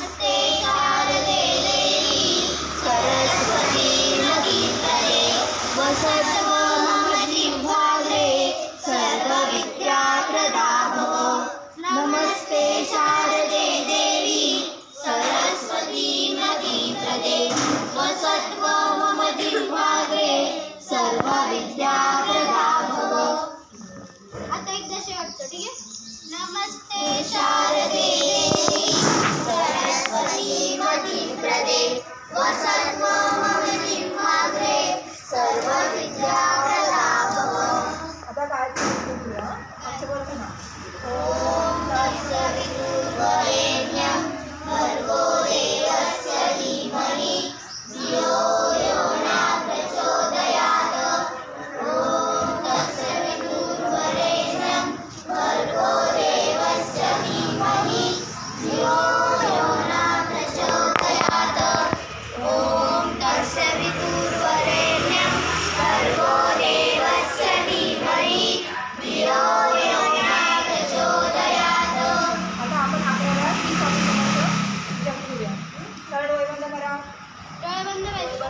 Namaste.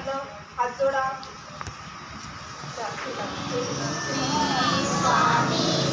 झालं हात जोडा. स्वामी